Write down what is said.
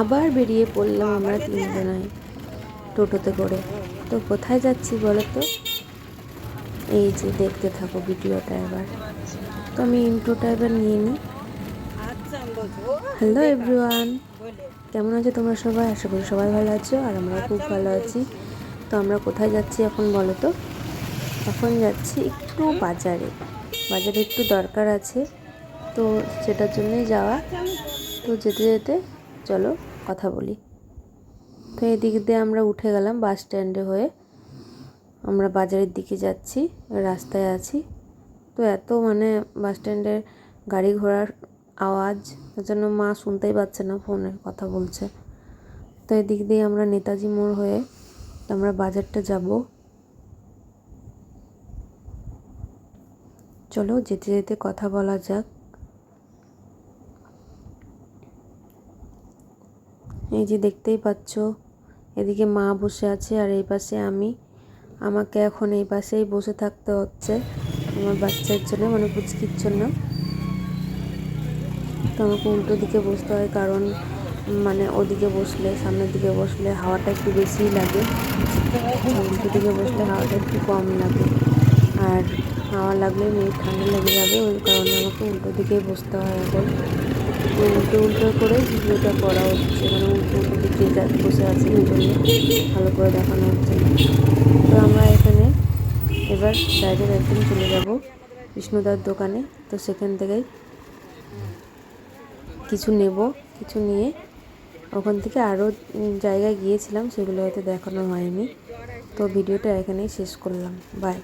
আবার বেরিয়ে পড়লাম আমরা তিনজনায় টোটোতে করে। তো কোথায় যাচ্ছি বলো তো? এই যে দেখতে থাকো ভিডিওটা এবার। তো আমি ইন্ট্রোটা এবার নিয়ে নিই। হ্যালো এভরিওয়ান কেমন আছো তোমরা সবাই? আশা করি সবাই ভালো আছো আর আমরা খুব ভালো আছি। তো আমরা কোথায় যাচ্ছি এখন বলো তো? এখন যাচ্ছি একটু বাজারে। বাজারে একটু দরকার আছে। তো সেটার জন্যই যাওয়া। তো যেতে যেতে চলো কথা বলি। তো এদিক দিয়ে আমরা উঠে গেলাম বাস স্ট্যান্ডে হয়ে। আমরা বাজারের দিকে যাচ্ছি, রাস্তায় আছি। তো এত মানে বাস স্ট্যান্ডের গাড়ি ঘোড়ার আওয়াজ, তার জন্য মা শুনতেই পাচ্ছে না ফোনের কথা বলছে। তো এদিক দিয়ে আমরা নেতাজি মোড় হয়ে আমরা বাজারটা যাব। চলো যেতে যেতে কথা বলা যাক। এই যে দেখতেই পাচ্ছ, এদিকে মা বসে আছে আর এই পাশে আমি। আমাকে এখন এই পাশেই বসে থাকতে হচ্ছে, আমার বাচ্চার জন্য মানে পুচকির জন্য। তো আমাকে উল্টো দিকে বসতে হয়, কারণ মানে ওদিকে বসলে, সামনের দিকে বসলে হাওয়াটা একটু বেশিই লাগে। উল্টো দিকে বসলে হাওয়াটা একটু কম লাগে। আর হাওয়া লাগলে মেয়ে ঠান্ডা লেগে যাবে, ওই কারণে আমাকে উল্টো দিকেই বসতে হয় এখন উল্টো উল্টো করে ভিডিওটা করা হচ্ছে মানে উল্টো উল্টো দিকে বসে আছি ওই জন্য ভালো করে দেখানো হচ্ছে। তো আমরা এখানে এবার ডাইরেক্ট একদিন চলে যাব বিষ্ণুদার দোকানে। তো সেখান থেকেই কিছু নেব, কিছু নিয়ে ওখান থেকে আরও জায়গায় গিয়েছিলাম, সেগুলো হয়তো দেখানো হয়নি। তো ভিডিওটা এখানেই শেষ করলাম। বাই